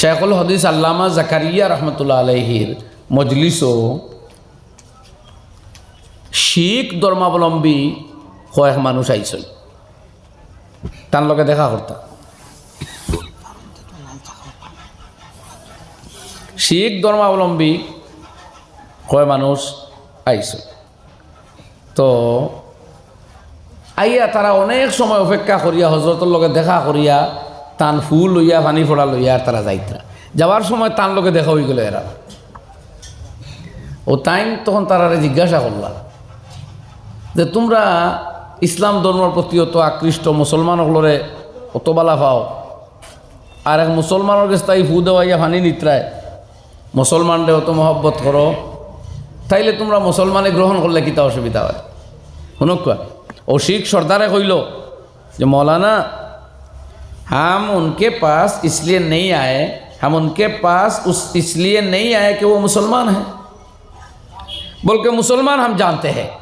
শেখুল হদিস আল্লামা জাকারিয়া রহমতুল্লাহ আলহির মজলিসও শিখ ধর্মাবলম্বী কয়েক মানুষ আইসল তার লগে দেখা করতাম শিখ ধর্মাবলম্বী কয় মানুষ আইসল তো আইয়া তারা অনেক সময় অপেক্ষা করিয়া হজরতের লগে দেখা করিয়া তান ফুল লইয়া, পানি ফোড়া লইয়া আর তারা যাইতরা। যাওয়ার সময় তান লোকে দেখা হয়ে গেল এরা। ও টাইম তখন তারা জিজ্ঞাসা করলাম যে, তোমরা ইসলাম ধর্মের প্রতি অত আকৃষ্ট মুসলমান হলরে অত বালা পাও? আর এক মুসলমানের কাছে তাই ফু দেওয়াইয়া ফানি নিত্রায়। মুসলমানরে অত মহব্বত করো। তাইলে তোমরা মুসলমানে গ্রহণ করলে কিতা অসুবিধা হয়? শুনক ও শিখ সর্দারে কইল যে, মৌলানা हम उनके पास इसलिए नहीं आए, हम उनके पास उस इसलिए नहीं आए कि वो मुसलमान हैं। बोल के मुसलमान हम जानते हैं।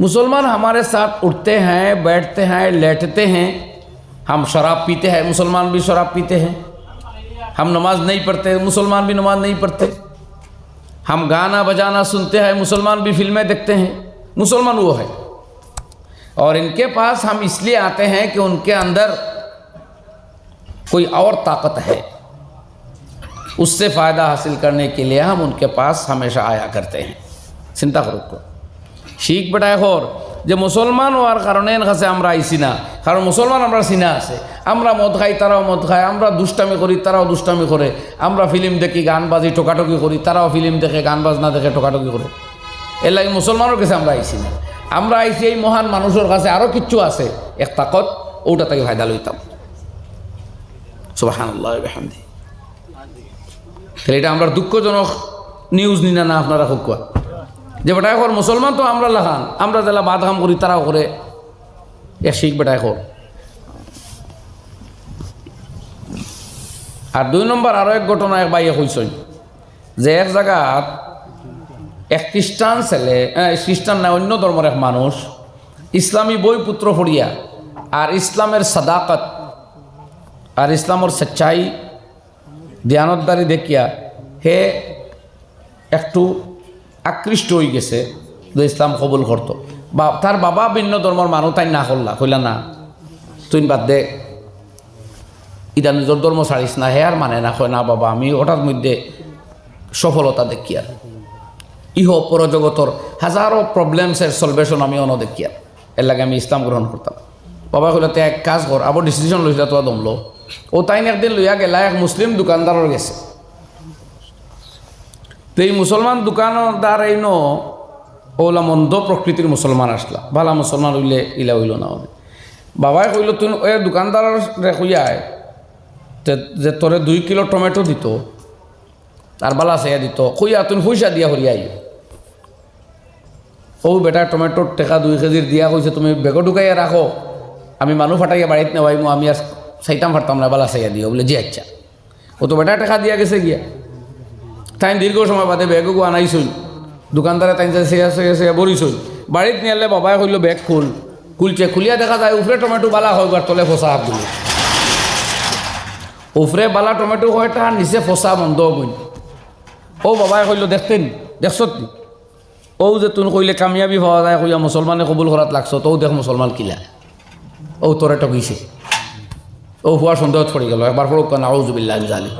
मुसलमान हमारे साथ उठते हैं, बैठते हैं, लेटते हैं। हम शराब पीते हैं, मुसलमान भी शराब पीते हैं। हम नमाज़ नहीं पढ़ते, मुसलमान भी नमाज़ नहीं पढ़ते। हम गाना बजाना सुनते हैं, मुसलमान भी फ़िल्में देखते हैं। मुसलमान वो है। और इनके पास हम इसलिए आते हैं कि उनके अंदर कोई और ताकत है उससे फ़ायदा हासिल करने के लिए हम उनके पास हमेशा आया करते हैं চিন্তা করুক শিখ বেটায় হর যে মুসলমান হওয়ার কারণে এর কাছে আমরা আইসি না কারণ মুসলমান আমরা চিনা আছে আমরা মদ খাই তারাও মদ খায় আমরা দুষ্টামি করি তারাও দুষ্টামি করে আমরা ফিল্ম দেখি গান বাজি টোকাটকি করি তারাও ফিল্ম দেখে গান বাজনা দেখে টোকাটকি করে এর লাগে মুসলমানের কাছে আমরা আইসি না আমরা আইসি এই মহান মানুষের কাছে আরও কিচ্ছু আছে এক তাকত ওটা থেকে ফায়দা লইতাম তাহলে এটা আমরা দুঃখজনক নিউজ নিনা না আপনারা কোয়া। যে বেটা এখন মুসলমান তো আমরা লাগান আমরা যারা বাদ কাম করি, তারাও করে। এক শিখ বেটা এখন আর দুই নম্বর আরও এক ঘটনা এক বাইয়ে কইসই যে এক জায়গাত এক খ্রিস্টান ছেলে খ্রিস্টান না, অন্য ধর্মের এক মানুষ, ইসলামী বই পুত্র পড়িয়া, আর ইসলামের সাদাকত আর ইসলামের সচ্চাই ধ্যানতদারি দেখিয়া হে একটু আকৃষ্ট হয়ে গেছে যে ইসলাম কবুল করতো। বা তার বাবা ভিন্ন ধর্মের মানুষ তাই না করলা কইলা না তুই বাদ দে ইদা নিজের ধর্ম ছাড়িস না, হে আর মানে না, কয় না বাবা, আমি ওটার মধ্যে সফলতা দেখি আর ইহ পরজগতর হাজারো প্রবলেমসের সলভেশন আমি অন দেখি আর এর লাগে আমি ইসলাম গ্রহণ করতাম। বাবা কইলে তে এক কাজ কর আবার ডিসিশন লইছিল তোরা দমলো ও তাই একদিন লইয়া গেলা, এক মুসলিম দোকানদারের গেছে। তো এই মুসলমান দোকানদার এই ন ওলা মন্দ প্রকৃতির মুসলমান আসলা ভালা মুসলমান হইলে ইলা হইল না বাবাই কইল তুই এ দোকানদারের রে যে- তোরে দুই কিলো টমেটো দিত আর বালা সেয়া দিত কইয়া তুমি পয়সা দিয়া হরিয়াই ও বেটা টমেটোর টেকা দুই কেজির দিয়া কইছে তুমি বেগো ঢুকাইয়া রাখো আমি মানুষ ফাটাইয়া বাড়িতে নেওয়াইমো, আমি আর চাইতাম ফারতাম না বালা চাইয়া দিও বলে জি আচ্ছা। ও তো বেটা টাকা দিয়া গেছে গিয়া। তাই দীর্ঘ সময় বাদে বেগও আনাইছই দোকানদারে তাই সেয়া সেয়া সেয়া বরিছই বাড়িত নিয়ালে বাবাই কইল, বেগ খুল। খুলছে খুলিয়া দেখা যায় উফরে টমেটো বালা হয় আর তলে ফসা হাত দিল উফরে বালা টমেটো হয় তার নিচে ফসা বন্ধ বইন ও বাবাই কইল, দেখতেন, দেখছত ও যে তুন কইলে, কামিয়াবি পাওয়া যায়, কইয়া মুসলমানে কবুল করাত লাগছ তো দেখ মুসলমান কিলা। ও তোরে টকিছে ও হুয়ার সন্দেহত পড়ে গেল। একবার পড়ুক না আউজুবিল্লাহ জালি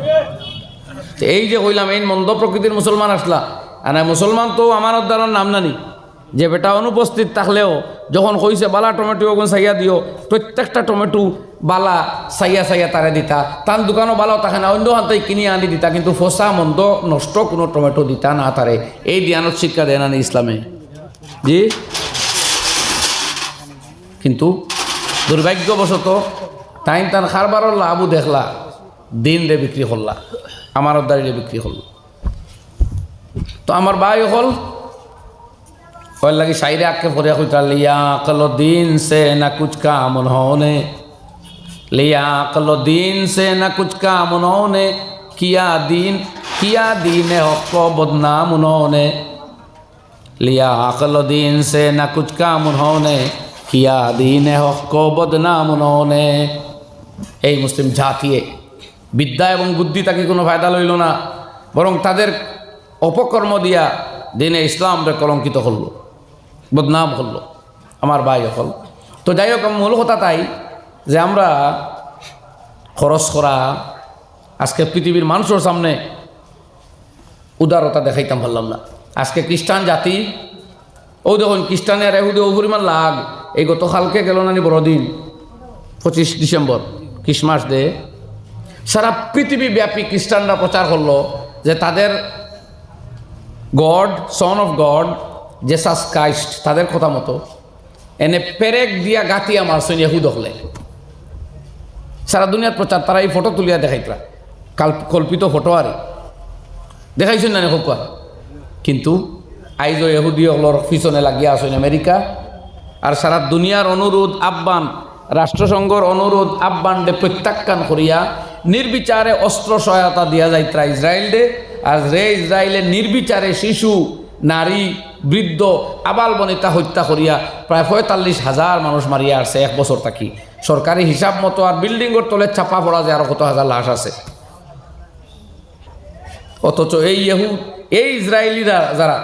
তো এই যে কইলাম, এই মন্দ প্রকৃতির মুসলমান আসলা। আর মুসলমান তো আমার উদ্ধারণ নাম নানি। যে বেটা অনুপস্থিত থাকলেও যখন কইছে, বালা টমেটো ওগুন সাইয়া দিও, প্রত্যেকটা টমেটো বালা সাইয়া সাইয়া তারে দিতা। তার দোকানও বালাও থাকে না, অন্য হাতে কিনে আনি দিতা, কিন্তু ফসা মন্দ নষ্ট কোনো টমেটো দিতা না তারে। এই দিয়ানত শিক্ষা দেয় নি ইসলামে জি? কিন্তু দুর্ভাগ্যবশত টাইম তার খারবার হল্লা, আবু দেখলা, দিন রে বিক্রি হল্লা আমার দাঁড়িয়ে বিক্রি হল তো আমার ভাই হল, কয় লাগে সাইরে আঁকে পরে কইতা, লিয়া কলো দিন সে না কুচকা কামন হনে লিয়া কলো দিন সে না কুচকা কামন হনে কিয়া দিন, কিয়া দিনে হক বদনাম উन्होंने লিয়া अकल দিন সে না কুচকা काम उन्होंने কিয়া দিনে হক বদনাম बदनाम उन्होंने এই মুসলিম জাতিয়ে। বিদ্যা এবং বুদ্ধি তাকে কোনো ফায়দা লইল না, বরং তাদের অপকর্ম দিয়া দিনে ইসলামরে কলঙ্কিত করল, বদনাম করল, আমার ভাই হল তো যাই হোক, মূল কথা তাই যে আমরা খরচ করা, আজকে পৃথিবীর মানুষের সামনে উদারতা দেখাইতাম পারলাম না। আজকে খ্রিস্টান জাতি, ও দেখুন খ্রিস্টানের এহুদে ও পরিমাণ লাগ, এই গতকালকে গেল নানি বড়দিন, পঁচিশ ডিসেম্বর। ক্রিসমাস ডে, সারা পৃথিবী ব্যাপী খ্রিস্টানরা প্রচার করল যে তাদের God son of God Jesus Christ তাদের কথা মতো, এনে পেরেক দিয়া গাতিয়া মারছেন ইহুদ হলে। সারা দুনিয়ার প্রচার, তারা এই ফটো তুলিয়া দেখাইতরা। কাল, কল্পিত ফটো আরে। দেখাইছেন না খুব কিন্তু আইজ এহুদি হলর পিছনে লাগিয়া আসেন আমেরিকা, আর সারা দুনিয়ার অনুরোধ, আহ্বান রাষ্ট্রসংঘর অনুরোধ আহ্বান দে প্রত্যাখ্যান করিয়া নির্বিচারে অস্ত্র সহায়তা দিয়া যাইত্রা ইসরায়েল দে আর রে ইসরায়েলের নির্বিচারে শিশু নারী বৃদ্ধ, আবাল বনিতা হত্যা করিয়া প্রায় পঁয়তাল্লিশ হাজার মানুষ মারিয়া আসছে এক বছর থাকি। সরকারি হিসাব মতো আর বিল্ডিংয়ের তলে চাপা পড়া যায় আরও কত হাজার লাশ আছে। অথচ এই ইহুদ, এই ইসরায়েলিরা যারা,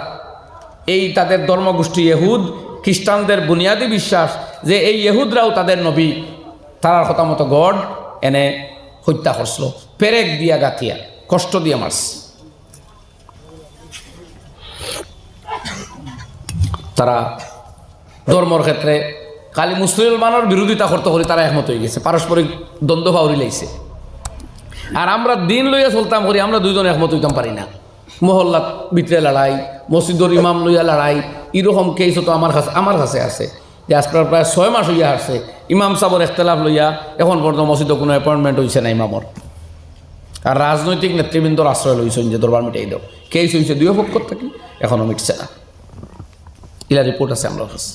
এই তাদের ধর্মগোষ্ঠী ইহুদ খ্রিস্টানদের বুনিয়াদী বিশ্বাস যে এই ইহুদরাও তাদের নবী, তারার কথা মতো গড, এনে হত্যা করছিল। পেরেক দিয়া গাথিয়া, কষ্ট দিয়া মারছে। তারা ধর্মর ক্ষেত্রে খালি মুসলমানের বিরোধিতা করতে করি তারা একমত হয়ে গেছে। পারস্পরিক দ্বন্দ্ব ভাউরি লাইছে। আর আমরা দিন লইয়া চলতাম করি, আমরা দুইজন একমত হইতাম পারি না। মহল্লাত ভিতরে লড়াই, মসজিদর ইমাম লইয়া লড়াই, এরকম কেস তো আমার কাছে আমার কাছে আছে। যে আজকাল প্রায় ছয় মাস হইয়া আসছে। ইমাম সাবর এখতলাফ লইয়া এখন পর্যন্ত মসজিদে কোনো অ্যাপয়েন্টমেন্ট হয়েছে না ইমামর। আর রাজনৈতিক নেতৃবৃন্দর আশ্রয় লইছেন যে দরবার মিটাই দাও। কেস হয়েছে দুই পক্ষ থাকি এখনও মিটছে না। ইলা রিপোর্ট আছে আমরা কাছে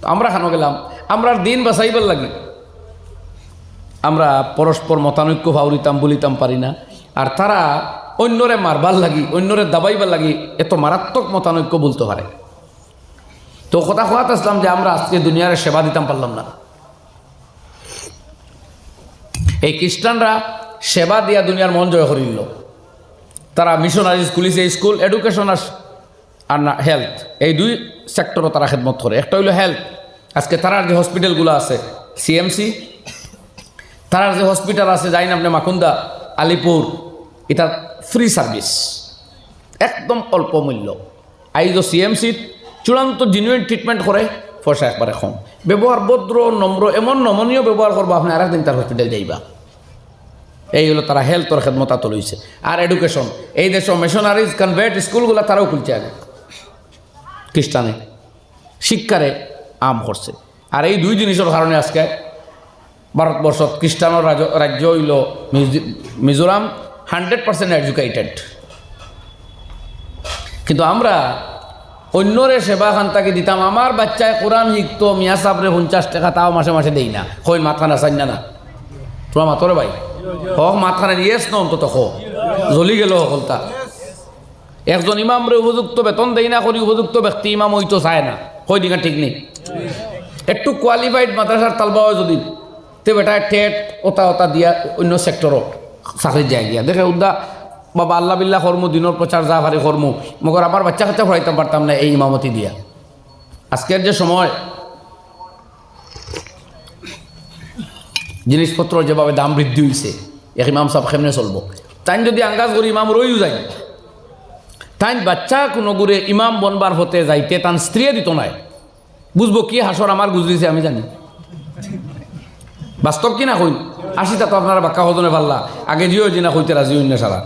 তো আমরা খানো গেলাম? আমরা দিন বাঁচাইবার লাগি। আমরা পরস্পর মতানৈক্য ভাউরিতাম, বলিতাম পারি না। আর তারা অন্যরে মারবার লাগি, অন্যরে দাবাইবার লাগি, এত মারাত্মক মতানৈক্য বলতে পারে। তো কথা কোয়াত আসলাম যে আমরা আজকে দুনিয়ার সেবা দিতাম পারলাম না। এই খ্রিস্টানরা সেবা দিয়া দুনিয়ার মন জয় করিল তারা মিশনারি খুলিছে স্কুল এডুকেশন আর আর না হেলথ এই দুই সেক্টরও তারা খেদমত করে। একটা হইল হেলথ আজকে তারার যে হসপিটালগুলো আছে সিএমসি তারার যে হসপিটাল আছে, যাই না আপনি মাকুন্দা, আলিপুর, এটা ফ্রি সার্ভিস একদম অল্প মূল্য। আইজ সিএমসি চূড়ান্ত জেনুইন ট্রিটমেন্ট করে পয়সা একবারে কম ব্যবহার ভদ্র নম্র এমন নমনীয় ব্যবহার করব আপনি আরেকদিন তার হসপিটাল যাইবা। এই হলো তারা হেলথর খেদমত আত আর এডুকেশন এই দেশ মিশনারিজ কনভেট স্কুলগুলো তারাও খুলছে আগে খ্রিস্টানে শিক্ষারে আম করছে আর এই দুই জিনিসের কারণে আজকে ভারতবর্ষ খ্রিস্টানের রাজ্য হইল মিজ- মিজোরাম হান্ড্রেড পার্সেন্ট এডুকেটেড কিন্তু আমরা অন্যরে সেবা খান্তাকে দিতাম। আমার বাচ্চায় কোরআন শিখতো মিয়া সাবরে পঞ্চাশ টাকা, তাও মাসে মাসে দেই না। কই, মাথা না চাই না তোমার মাতরে ভাই? হক মাথা না ইয়েস ন অন্তত হ। জ্বলি গেল সকলতা একজন ইমামরে উপযুক্ত বেতন দেই না করি, উপযুক্ত ব্যক্তি ইমাম হইতো চায় না। কই দিকে ঠিক নেই। একটু কোয়ালিফাইড মাদ্রাসার তালবাও যদি, তে বেটা টেট ওটা ওটা দিয়া অন্য সেক্টরও চাকরি যায় গিয়া দেখে উদ্দা বাবা আল্লাহ বিল্লাহ কর্ম দিনের প্রচার যা ভারি কর্ম মগর আমার বাচ্চা কাচ্চা পড়াইতে পারতাম না এই ইমামতি দিয়া। আজকের যে সময় জিনিসপত্র যেভাবে দাম বৃদ্ধি হয়েছে এক ইমাম সাহেব কেমনে চলবো? তাই যদি আঙ্গাজ করি ইমাম রইও যায়। তাই বাচ্চা কোনো গুড়ে ইমাম বনবার হতে যাইতে তান স্ত্রীয়ে দিত নাই। বুঝব কি হাসর আমার গুজরিছে আমি জানি। বাস্তব কি না কই আসিতা তো আপনারা বাক্কা হদনে পাল্লা আগে জিও জিনা কইতে রাজি হইন না সারা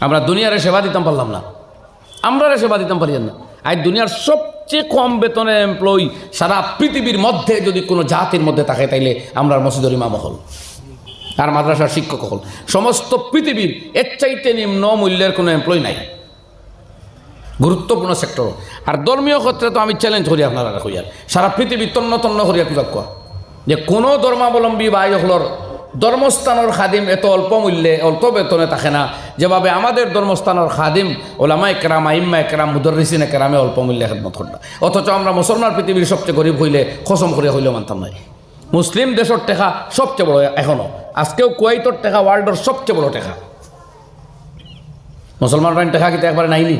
আমরা দুনিয়ারে সেবা দিতাম পারলাম না। আমরা সেবা দিতাম পারি না। আজ দুনিয়ার সবচেয়ে কম বেতনে এমপ্লয়ি সারা পৃথিবীর মধ্যে যদি কোনো জাতির মধ্যে থাকে, তাইলে আমরা মসজিদর ইমাম হল। আর মাদ্রাসার শিক্ষক হল। সমস্ত পৃথিবীর এর চাইতে নিম্ন মূল্যের কোনো এমপ্লয় নাই। গুরুত্বপূর্ণ সেক্টর আর ধর্মীয় ক্ষেত্রে তো আমি চ্যালেঞ্জ করি আপনারা কইয়ার। সারা পৃথিবী তন্ন তন্ন করিয়া পূজা কোয়া যে কোনো ধর্মাবলম্বী বা হলর ধর্মস্থানের খাদিম এত অল্প মূল্যে, অল্প বেতনে থাকে না। যেভাবে আমাদের ধর্মস্থানের খাদিম ওলামা একরাম আইম্মা একরাম মুদরিসিন একরামে অল্প মূল্যে খেদমত করতাম অথচ আমরা মুসলমান পৃথিবীর সবচেয়ে গরিব হইলে খসম করিয়া হইলেও মানতাম নাই মুসলিম দেশের টেকা সবচেয়ে বড় এখনও। আজকেও কুয়াইতর টেকা, ওয়ার্ল্ডের সবচেয়ে বড় টেকা। মুসলমানরা টেকা কিন্তু একবারে নাইনি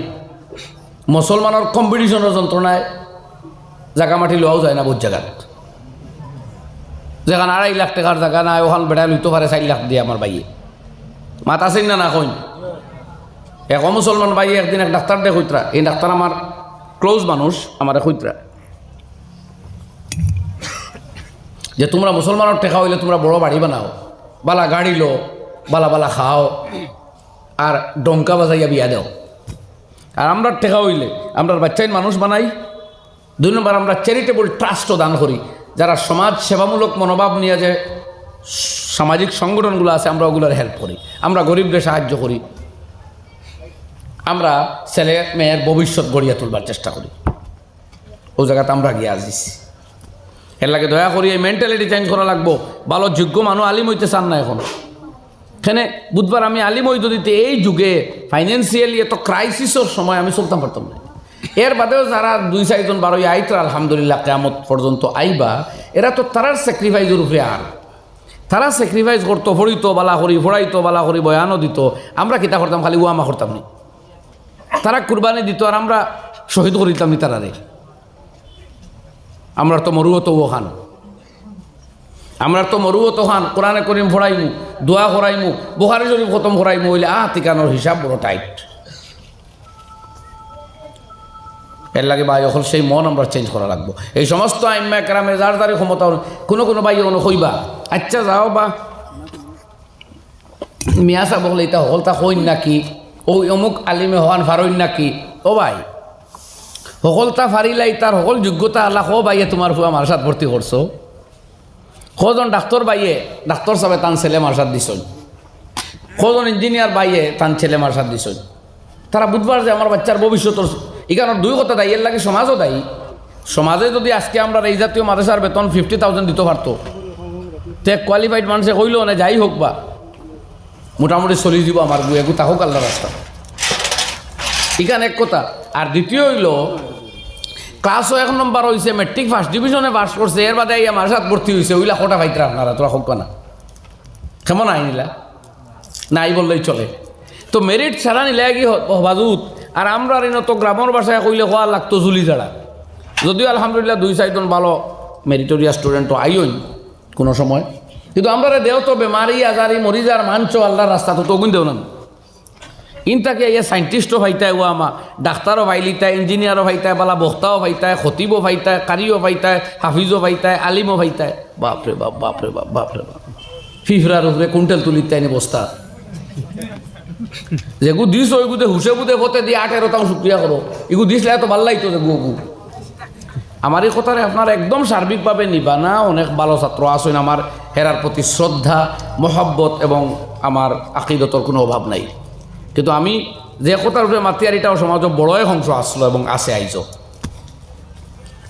মুসলমানের কম্পিটিশনের যন্ত্রণায় জাগা মাটি লওয়াও যায় না বহুত জায়গাত যেখানে আড়াই লাখ টাকার জায়গা নাই, ওখান বেড়া লইতে পারে চার লাখ দিয়ে আমার বাইয়ে মাত আছেন না না কইন? এক মুসলমান বাইয়ে একদিন এক ডাক্তার দে কইতরা এই ডাক্তার আমার ক্লোজ মানুষ, আমার কইতরা যে তোমরা মুসলমানের টেকা হইলে তোমরা বড় বাড়ি বানাও, বালা গাড়ি লো, বালা বালা খাও, আর ডঙ্কা বাজাইয়া বিয়া দাও। আর আমরা টেকা হইলে আমরা বাচ্চাই মানুষ বানাই। দুই নম্বর, আমরা চ্যারিটেবল ট্রাস্টও দান করি। যারা সমাজ সেবামূলক মনোভাব নিয়ে যে সামাজিক সংগঠনগুলো আছে, আমরা ওগুলোর হেল্প করি। আমরা গরিবদের সাহায্য করি। আমরা ছেলে মেয়ের ভবিষ্যৎ গড়িয়া তুলবার চেষ্টা করি। ও জায়গাতে আমরা গিয়ে আসিছি এর লাগে দয়া করি এই মেন্টালিটি চেঞ্জ করা লাগবো। ভালো যোগ্য মানুষ আলিম হইতে চান না এখন। এখানে বুধবার আমি আলিম হইতে দিতে এই যুগে ফাইন্যান্সিয়ালি এত ক্রাইসিসের সময় আমি চলতাম পারতাম না। এর বাদেও যারা দুই চারজন বারোই আইতো আলহামদুলিল্লাহ কেমত পর্যন্ত আইবা, এরা তো তারার স্যাক্রিফাইসের উপরে আর। তারা স্যাক্রিফাইস করতো ফড়িতো বালা করি ফড়াইতো বালা করি, বয়ানও দিত। আমরা কিতা করতাম, খালি ওয়ামা করতাম নি। তারা কুরবানি দিত আর আমরা শহীদ করিতাম নি তারারে। আমরা তো মরুও ও খান। আমরা তো মরুও তো খান, কোরআনে করিম ফড়াইমু দোয়া করাইমু বোহারি শরীফ খতম করাইমু হইলে আহ তিকানোর হিসাব বড় টাইট। এর লাগে ভাই, এখন সেই মন আমরা চেঞ্জ করা লাগবো। এই সমস্ত আইম্মা কেরামে যার যারে ক্ষমতা, কোনো কোনো ভাই কোনো কইবা আচ্ছা যাও বা। মিয়া সাহেব বলে, এটা হলতা কইন নাকি? ও অমুক আলিমে হওয়ান ফারইন নাকি? ও ভাই সকলতা ফারিলাই, তার সকল যোগ্যতা আল্লাহ ক বাইয়ে তোমার ফুয়া মার্সাত ভর্তি করছ? কজন ডাক্তার বাইয়ে ডাক্তার সাহেব তান ছেলে মার্সাত দিছ কজন ইঞ্জিনিয়ার বাইয়ে তান ছেলে মার্সাত দিছ তারা বুধবার যে আমার বাচ্চার ভবিষ্যৎ এখানে দুই কথা দায়ী এর লাগে সমাজও দায়ী সমাজে যদি আজকে আমরা এই জাতীয় মাদ্রাসার বেতন ফিফটি থাউজেন্ড দিতে পারতো, তে কোয়ালিফাইড মানুষে কইলেও না, যাই হোক বা, মোটামুটি চলি যাব আমার বউ একু তাহোক আল্লাহ রাস্তা এখানে এক কথা, আর দ্বিতীয় হইল ক্লাসও এক নম্বর হয়েছে মেট্রিক ফার্স্ট ডিভিশনে পাস করছে, এর বাদে আমার সাথে ভর্তি হয়েছে ওইলা কোটা পাইতরা আপনারা, তোরা হোক না। কেমন আইনিলা নাই বললেই চলে। তো মেরিট ছাড়া নিলে কি বাজুত আর আমরা ঋণ তো গ্রামের বাসায় কইলে হওয়া লাগতো জুলি ছাড়া যদিও আলহামদুলিল্লাহ দুই চারজন ভালো মেরিটোরিয়া স্টুডেন্টও আইন কোনো সময়। কিন্তু আমরা দেও তো বেমারি আজারি মরি যার মানছ আল্লাহর রাস্তা তো তগুন দেও না ইনটাকে ইয়ে সাইন্টিস্টও ভাইতায় ও আমা, ডাক্তারও ভাইলিতায় ইঞ্জিনিয়ারও ভাইতায় বালা বক্তাও ভাইতায় খতিবও ভাইতায় কারিও ভাইতায় হাফিজও ভাইতায় আলিমও ভাইতায় বাপরে বাপ বাপরে বাপ বাপরে বাপ। ফিফরার উপরে কুইন্টাল তুলিতায় নি বস্তা। যেগু দিস ওইগুতে হুসে বুধে হতে দিয়ে আঠেরো তাও শুক্রিয়া করো এগু দিসলে এত ভালো লাগতো যে গু আমার এই কথারে আপনার একদম সার্বিকভাবে নিবা না অনেক ভালো ছাত্র আসেন আমার হেরার প্রতি শ্রদ্ধা মহব্বত এবং আমার আকিদতর কোনো অভাব নাই। কিন্তু আমি যে কথার উপরে মাতিয়ারিটাও সমাজে বড়ই অংশ আসলো এবং আছে আইজ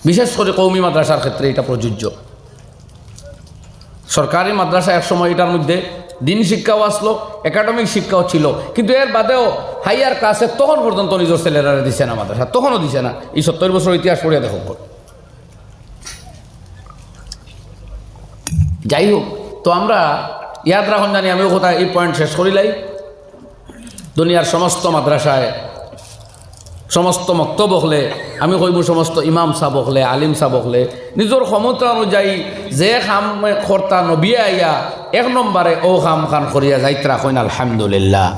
বিশেষ করে কৌমি মাদ্রাসার ক্ষেত্রে এটা প্রযোজ্য সরকারি মাদ্রাসা এক সময় এটার মধ্যে দিন শিক্ষাও আসলো, একাডেমিক শিক্ষাও ছিল। কিন্তু এর বাদেও হাইয়ার ক্লাসে তখন পর্যন্ত নিজের ছেলেরা দিছে না মাদ্রাসা, তখনও দিছে না। এই সত্তর বছর ইতিহাস পড়িয়া দেখো। যাই হোক, তো আমরা ইয়াদ রাখুন জানি, আমিও কোথায় এই পয়েন্ট শেষ করিলাই দুনিয়ার সমস্ত মাদ্রাসায় সমস্ত মক্তব হলে, আমি কইব সমস্ত ইমাম সাহ হলে, আলিম সাহ হলে, নিজের ক্ষমতা অনুযায়ী যে খাম কর্তা নবিয়ে আইয়া এক নম্বরে, ও খাম খান করিয়া যাইত্রা কইন আলহামদুলিল্লাহ।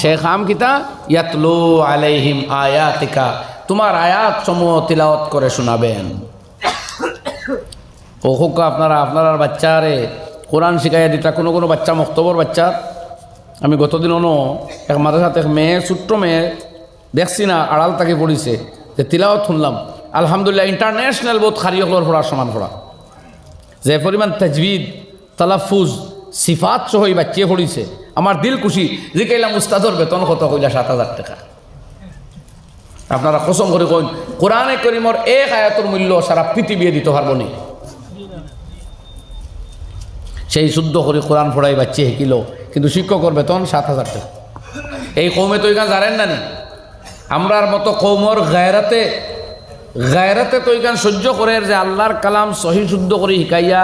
সে খাম কিতা? ইয়াতলু আলাইহিম আয়াতিকা। তোমার আয়াত সমূহ তিলাওয়াত করে শোনাবেন। ও হোক আপনারা, আপনার বাচ্চারে কোরআন শিখাইয়া দিতা, কোনো কোনো বাচ্চা, মক্তবর বাচ্চা। আমি গতদিন অনো এক মাদ্রাসাতে এক মেয়ে, ছোট্ট মেয়ে, দেখছি না, আড়াল তাকে পড়িছে, যে তিলাওয়াত শুনলাম। আলহামদুলিল্লাহ, ইন্টারন্যাশনাল বহুত খারিয়কলর পড়ার সমান পড়া। যে পরিমাণ তাজবিদ তালাফুজ সিফাত সহ এই বাচ্চিয়ে পড়িছে। আমার দিল খুশি যে কেলাম উস্তাদর বেতন কত কইলা সাত হাজার টাকা। আপনারা কসম করে কইন, কোরআনে করিমর এক আয়াতর মূল্য সারা পৃথিবী দিতে পারব নি। সেই শুদ্ধ করে কোরআন পড়াই বাচ্চি হেকিল কিন্তু শিক্ষকর বেতন সাত হাজার টাকা। এই কৌমে তো এখানে জানেন না নি? আমরার মতো কৌমর গায়রাতে গায়রাতে তো এখানে সহ্য করে যে আল্লাহর কালাম সহি শুদ্ধ করে শিকাইয়া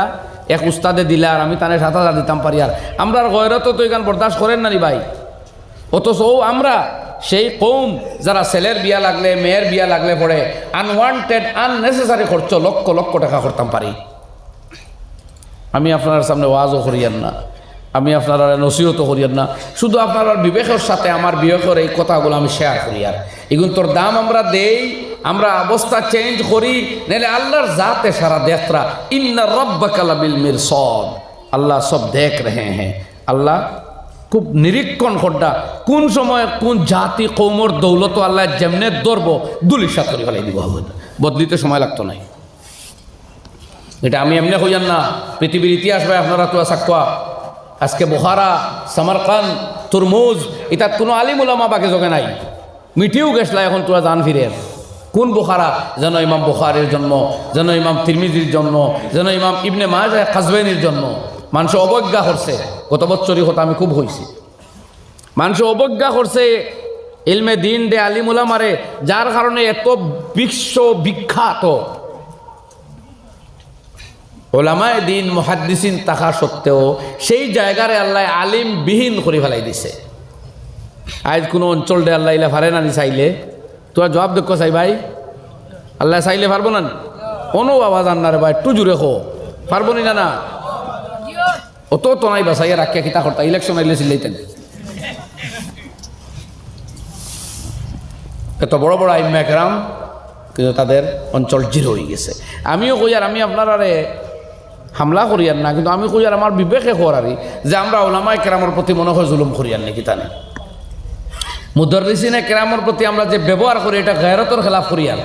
এক উস্তাদে দিলে আর আমি তানে সাত হাজার দিতাম পারি আর। আমরা আর গয়রত তো এখান বরদাস্ত করেন না নি ভাই। অথচ ও আমরা সেই কৌম যারা ছেলের বিয়া লাগলে, মেয়ের বিয়া লাগলে পড়ে আনওয়ান্টেড আননেসেসারি খরচ লক্ষ লক্ষ টাকা করতাম পারি। আমি আপনার সামনে ওয়াজও করিয়ান না। আমি আপনারা নসিহতও করিয়ান না। শুধু আপনার বিবেকের সাথে আমার বিবেকের এই কথাগুলো আমি শেয়ার করি আর। এগুলো তোর দাম আমরা দেই, আমরা অবস্থা চেঞ্জ করি, নাহলে আল্লাহর জাতে সারা দেখরা ইন্না রব্বাকালা বিল মির সব আল্লাহ সব দেখ রেহে হ্যাঁ আল্লাহ খুব নিরীক্ষণ খড্ডা, কোন সময় কোন জাতি কৌমর দৌলত আল্লাহ যেমনে ধরব দুলিশাত করে ফেলাই দিব হবে বদলিতে সময় লাগতো নাই। এটা আমি এমনি হইয়ান না, পৃথিবীর ইতিহাস ভাই আপনারা তো সাক্ষা আজকে বোহারা সামারকান তুরমুজ ইতাত কোনো আলিম উলামা বাকি জগে নাই। মিটিও গেছলা এখন তোরা জান ফিরে কোন বোখারা? যেন ইমাম বোখারের জন্ম, যেন ইমাম তিরমিজির জন্ম, যেন ইমাম ইবনে মাজা কাজবেনির জন্ম। মানুষ অবজ্ঞা করছে। গত বছরই হতো আমি খুব হয়েছি মানুষ অবজ্ঞা করছে ইলমে দিন দে আলিমুলা মারে যার কারণে এত বিশ্ব বিখ্যাত ওলামায় দিন, মহাদ্দিসিন থাকা সত্ত্বেও সেই জায়গারে আল্লাহ আলিম বিহীন করে ফেলাই দিছে। আজ কোনো অঞ্চলটা আল্লাহ ইলা পারে না চাইলে। তোরা জবাব দেখো চাই ভাই? আল্লাহ চাইলে পারব না? কোনো আওয়াজ আন্নারে ভাই, একটু জুড়ে খো পারব নি না অত তো নাই বাসাইয়া রাখিয়া কিতা করতা? ইলেকশন আইলে চিল্লাইতেন। এত বড় বড় আইম্মা একরাম কিন্তু তাদের অঞ্চল জিরো হয়ে গেছে। আমিও কই আর আমি আপনারারে হামলা করিয়ান না, কিন্তু আমি কই আর আমার বিবেকে করারি যে আমরা ওলামাই কেরামর প্রতি মনে হয় জুলুম করিয়ান নাকি তা না মুদরিসিনে কেরামর প্রতি আমরা যে ব্যবহার করি, এটা গায়রতর খেলাফ করিয়ার